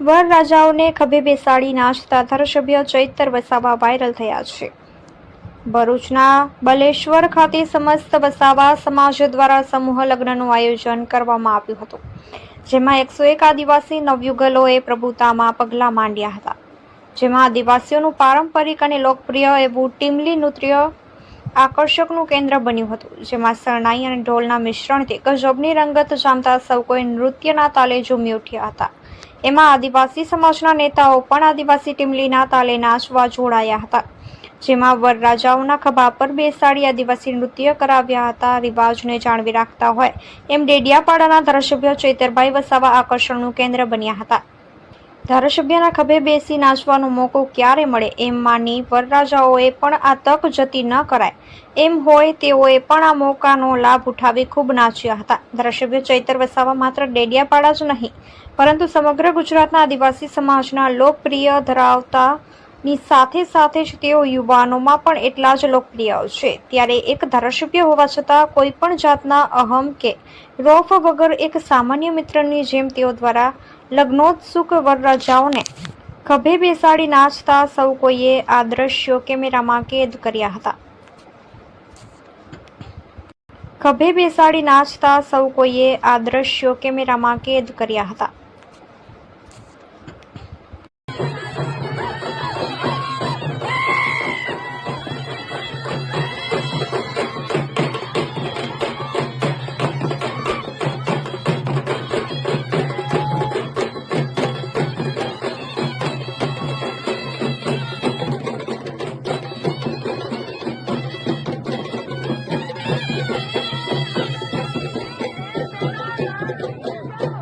વરરાજાઓને ખભે બેસાડી નાચતા ધારાસભ્ય ચૈતર વસાવા વાયરલ થયા છે. ભરૂચના બલેશ્વર ખાતે સમસ્ત વસાવા સમાજ દ્વારા સમૂહ લગ્નનું આયોજન કરવામાં આવ્યું હતું, જેમાં એકસો એક આદિવાસી નવયુગલોએ પ્રભુતામાં પગલાં માંડ્યા હતા. જેમાં આદિવાસીઓનું પારંપરિક અને લોકપ્રિય એવું ટીમલી નૃત્ય આકર્ષકનું કેન્દ્ર બન્યું હતું, જેમાં શરણાઈ અને ઢોલના મિશ્રણથી ગજબની રંગત જામતા સૌ કોઈ નૃત્યના તાલે ઝૂમી ઉઠ્યા હતા. એમાં આદિવાસી સમાજના નેતાઓ પણ આદિવાસી ટીમલીના તાલે નાચવા જોડાયા હતા. જેમાં વરરાજાઓના ખભા પર બેસાડી આદિવાસી નૃત્ય કરાવ્યા હતા. રિવાજને જાળવી રાખતા હોય એમ ડેડિયાપાડાના ધારાસભ્ય ચૈતરભાઈ વસાવા આકર્ષણનું કેન્દ્ર બન્યા હતા. ધારાસભ્યના ખભે બેસી નાચવાનો મોકો ક્યારે મળે એમ માની વરરાજાઓએ પણ આ તક જતી ન કરાય. એમ હોય તેઓએ પણ આ મોકાનો લાભ ઉઠાવી ખૂબ નાચ્યા હતા. ધારાસભ્ય ચૈતર વસાવા માત્ર ડેડિયાપાડા જ નહીં, પરંતુ સમગ્ર ગુજરાતના આદિવાસી સમાજના લોકપ્રિય ધરાવતા ની સાથે સાથે જ તેઓ યુવાનોમાં પણ એટલા જ લોકપ્રિય છે. ત્યારે એક ધારાસભ્ય હોવા છતાં કોઈ પણ જાતના અહમ કે રોફ વગર એક સામાન્ય મિત્રની જેમ તેઓ દ્વારા લગ્નોત્સુક વરરાજાઓને ખભે બેસાડી નાચતા સૌ કોઈએ આ દ્રશ્યો કેમેરામાં કેદ કર્યા હતા. ખભે બેસાડી નાચતા સૌ કોઈએ આ દ્રશ્યો કેમેરામાં કેદ કર્યા હતા. Thank you.